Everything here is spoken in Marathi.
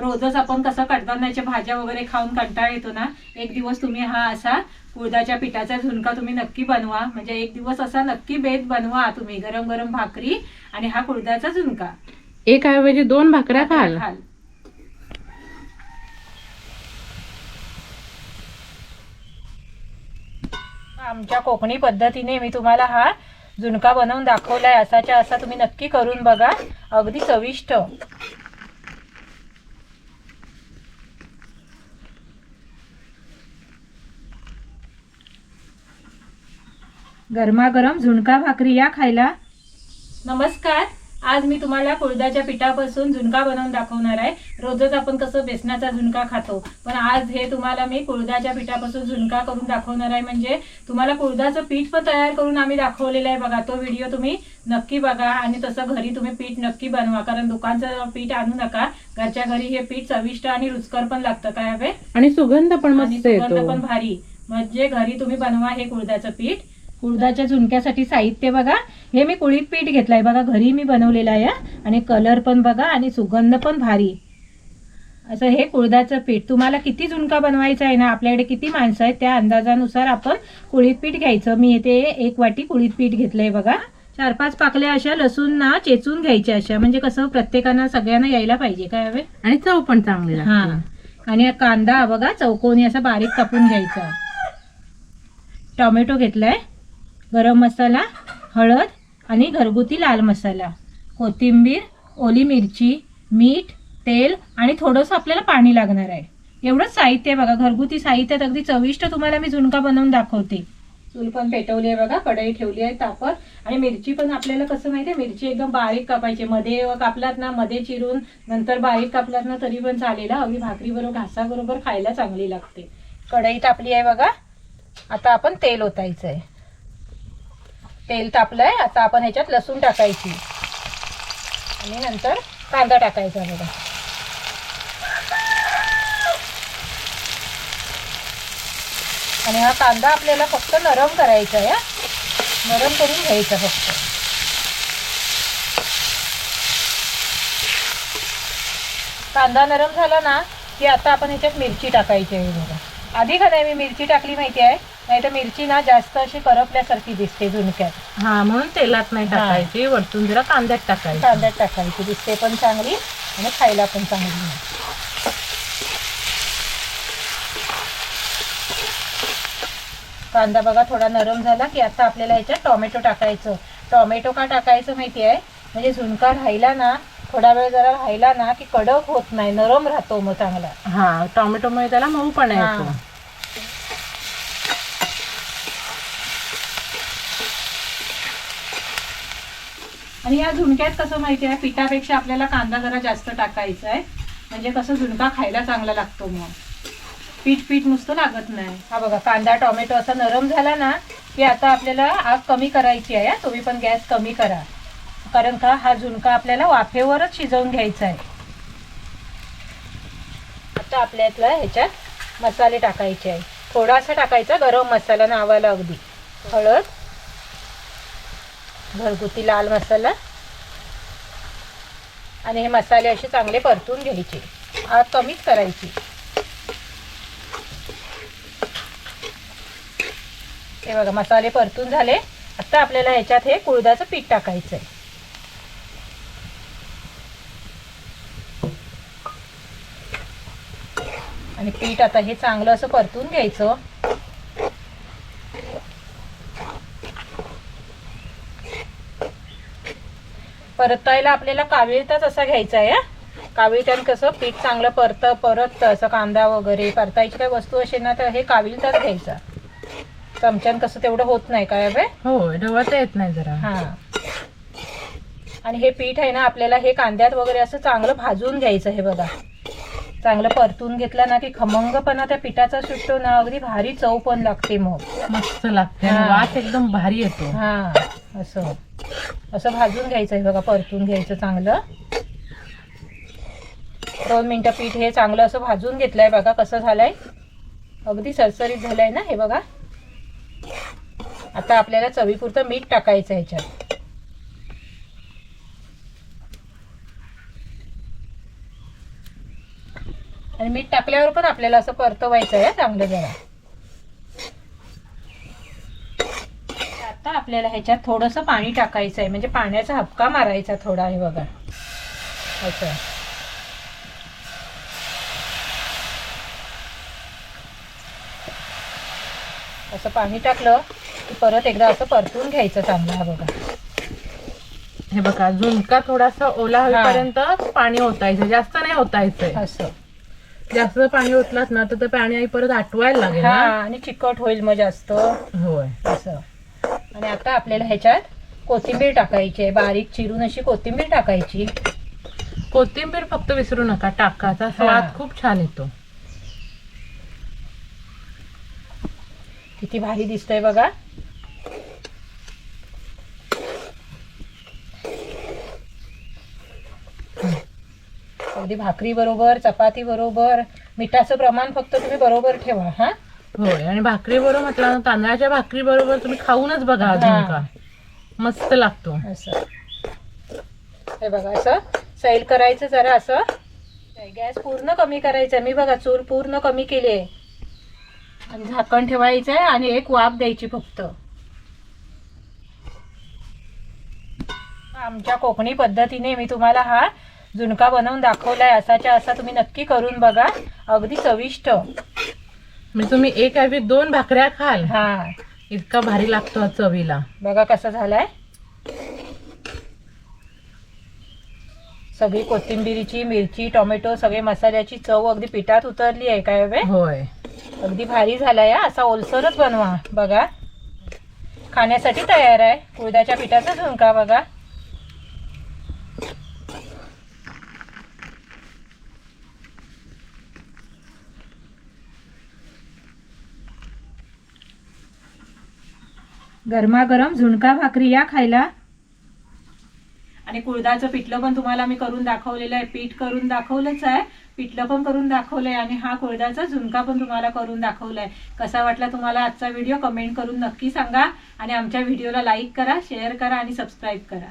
रोजच आपण कसं कडधान्याच्या भाज्या वगैरे खाऊन कंटाळा येतो ना एक दिवस तुम्ही हा असा कुळदाच्या पिठाचा झुणका तुम्ही नक्की बनवा. म्हणजे एक दिवस असा नक्की बेत बनवा तुम्ही गरम गरम भाकरी आणि हा कुळदाचा झुणका. एक ऐवजी दोन भाकऱ्या खाल. खाल. आमच्या कोकणी पद्धतीने मी तुम्हाला हा झुणका बनवून दाखवलाय. असाच्या असा तुम्ही नक्की करून बघा. अगदी चविष्ट. गरमागरम झुणका भाकरी या खायला. नमस्कार. आज मी तुम्हाला कुळदाच्या पिठापासून झुणका बनवून दाखवणार आहे. रोजच आपण कसं बेसनाचा झुणका खातो. पण आज हे तुम्हाला मी कुळदाच्या पिठापासून झुणका करून दाखवणार आहे. म्हणजे तुम्हाला कुळदाचं पीठ पण तयार करून आम्ही दाखवलेलं आहे बघा. तो व्हिडिओ तुम्ही नक्की बघा आणि तसं घरी तुम्ही पीठ नक्की बनवा. कारण दुकानचं पीठ आणू नका. घरच्या घरी हे पीठ चविष्ट आणि रुचकर पण लागतं. काय हवे? आणि सुगंध पण सुगंध येतो. पण भारी. म्हणजे घरी तुम्ही बनवा हे कुळदाचं पीठ. कुळदाच्या झुणक्यासाठी साहित्य बघा. हे मी कुळीत पीठ घेतलंय. बघा घरी मी बनवलेलं आहे. आणि कलर पण बघा आणि सुगंध पण भारी. असं हे कुळदाचं पीठ. तुम्हाला किती झुणका बनवायचा आहे ना आपल्याकडे किती माणसं आहेत त्या अंदाजानुसार आपण कुळीत पीठ घ्यायचं. मी इथे एक वाटी कुळीत पीठ घेतलंय बघा. चार पाच पाकल्या अशा लसूण ना चेचून घ्यायच्या अशा. म्हणजे कसं प्रत्येकानं सगळ्यांना यायला पाहिजे. काय हवे? आणि चव पण चांगली हा. आणि कांदा बघा चौकोनी असा बारीक कापून घ्यायचा. टोमॅटो घेतलाय. गरम मसाला हळद आणि घरगुती लाल मसाला कोथिंबीर ओली मिरची मीठ तेल आणि थोडंसं आपल्याला पाणी लागणार आहे. एवढंच साहित्य आहे बघा घरगुती साहित्यात अगदी चविष्ट तुम्हाला मी झुणका बनवून दाखवते. चूल पण पेटवली आहे बघा कढई ठेवली आहे तापत आणि मिरची पण आपल्याला कसं माहिती आहे मिरची एकदम बारीक कापायची मध्ये कापलात ना मध्ये चिरून नंतर बारीक कापलात ना तरी पण चालेल. अगदी भाकरी बरोबर घासाबरोबर खायला चांगली लागते. कढई तापली आहे बघा आता आपण तेल ओतायचं आहे. तेल तापलंय. आता आपण ह्याच्यात लसूण टाकायची. आणि नंतर कांदा टाकायचा बघा. आणि हा कांदा आपल्याला फक्त नरम करायचा आहे नरम करून घ्यायचा फक्त. कांदा नरम झाला ना की आता आपण ह्याच्यात मिरची टाकायची आहे बघा. आधी का नाही मी मिरची टाकली माहिती आहे? नाही तर मिरची ना जास्त अशी करपल्यासारखी दिसते झुणक्यात हा म्हणून तेलात नाही. टाकायची वरतून जरा कांद्यात टाकायची. कांद्यात टाकायची दिसते पण चांगली आणि खायला पण चांगली. कांदा बघा थोडा नरम झाला की आता आपल्याला ह्याच्यात टोमॅटो टाकायचं. टोमॅटो का टाकायचं माहिती आहे? म्हणजे झुणका राहिला ना थोडा वेळ जरा राहिला ना की कडक होत नाही नरम राहतो मग चांगला. हा टोमॅटोमुळे त्याला मऊ पण हा. येतो. आणि या झुणक्यात कसं माहिती आहे? पिठापेक्षा आपल्याला कांदा जरा जास्त टाकायचा आहे. म्हणजे कसं झुणका खायला चांगला लागतो मग पीठ पीठ नुसतं लागत नाही. हा बघा कांदा टोमॅटो असा नरम झाला ना की आता आपल्याला आग कमी करायची आहे तुम्ही पण गॅस कमी करा. कारण का हा झुणका आपल्याला वाफेवरच शिजवून घ्यायचा आहे. आता आपल्यातला ह्याच्यात मसाले टाकायचे आहे. थोडासा टाकायचा गरम मसाला नावाला अगदी. हळद घरगुती लाल मसाला. आणि हे मसाले असे चांगले परतून घ्यायचे. आग कमीच करायची. हे बघा मसाले परतून झाले. आता आपल्याला ह्याच्यात हे कुळदाचं पीठ टाकायचं आहे आणि पीठ आता हे चांगलं असं परतून घ्यायचं. परतायला आपल्याला काविळताच असा घ्यायचा आहे. काविळत्यानं कसं पीठ चांगलं परत परततं असं कांदा वगैरे परतायची काही वस्तू असेल ना तर हे काविळताच घ्यायचा. चमच्यानं कसं तेवढं होत नाही काय बे हो रवत येत नाही जरा. हा. आणि हे पीठ आहे ना आपल्याला हे कांद्यात वगैरे असं चांगलं भाजून घ्यायचं हे बघा. चांगलं परतून घेतलं ना की खमंगपणा त्या पिठाचा सुटतो ना अगदी भारी चव पण लागते मग. मस्त लागते. वास एकदम भारी येतो. हा. असं. असं भाजून घ्यायचं आहे बघा परतून घ्यायचं चांगलं. दोन मिनटं पीठ हे चांगलं असं भाजून घेतलंय बघा कसं झालंय. अगदी सरसरीत झालंय ना हे बघा. आता आपल्याला चवीपुरतं मीठ टाकायचं ह्याच्यात आणि मीठ टाकल्यावर पण आपल्याला असं परतवायचं आहे चांगलं जरा. आता आपल्याला ह्याच्यात थोडंसं पाणी टाकायचं आहे म्हणजे पाण्याचा हपका मारायचा थोडा आहे बघा. असं. असं पाणी टाकलं की परत एकदा असं परतून घ्यायचं चांगलं हा बघा. हे बघा झुणका थोडासा ओला होईपर्यंत पाणी ओतायचं जास्त नाही ओतायचंय. असं. जास्त पाणी ओतलात ना तर ते पाणी आई परत आटवायला लागेल हा आणि चिकट होईल मग जास्त. होय. असं. आणि आता आपल्याला ह्याच्यात कोथिंबीर टाकायची आहे. बारीक चिरून अशी कोथिंबीर टाकायची. कोथिंबीर फक्त विसरू नका टाकाचा स्वाद खूप छान येतो. किती भारी दिसतंय बघा. अगदी भाकरी बरोबर चपाती बरोबर मिठाचं प्रमाण फक्त तुम्ही बरोबर ठेवा हा. होय आणि भाकरी बरोबर म्हटलं ना तांदळाच्या भाकरी बरोबर तुम्ही खाऊनच बघा हा. झुणका मस्त लागतो. असं. हे बघा असं. सैल करायचं जरा असं. गॅस पूर्ण कमी करायचा. मी बघा चूल पूर्ण कमी केली आहे. आणि झाकण ठेवायचं आहे आणि एक वाफ द्यायची फक्त. आमच्या कोकणी पद्धतीने मी तुम्हाला हा झुणका बनवून दाखवलाय. असाच्या असा तुम्ही नक्की करून बघा. अगदी चविष्ट. म्हणजे तुम्ही एक ऐवजी दोन भाकऱ्या खाल. हा. इतका भारी लागतो हा चवीला. बघा कसा झालाय. सगळी कोथिंबिरीची मिरची टोमॅटो सगळे मसाल्याची चव अगदी पिठात उतरली आहे काय बे होय. अगदी भारी झालाय हा. असा ओलसरच बनवा. बघा. खाण्यासाठी तयार आहे. उडदाच्या पिठाचा झुणका बघा. गरमागरम झुणका भाकरी या खायला. आणि कुळदाचं पिठलं पण तुम्हाला मी करून दाखवलेलं आहे. पीठ करून दाखवलंच आहे. पिठलं पण करून दाखवलंय आणि हा कुळदाचा झुणका पण तुम्हाला करून दाखवलाय. कसा वाटला तुम्हाला आजचा व्हिडिओ? कमेंट करून नक्की सांगा. आणि आमच्या व्हिडिओला लाईक करा शेअर करा आणि सबस्क्राईब करा.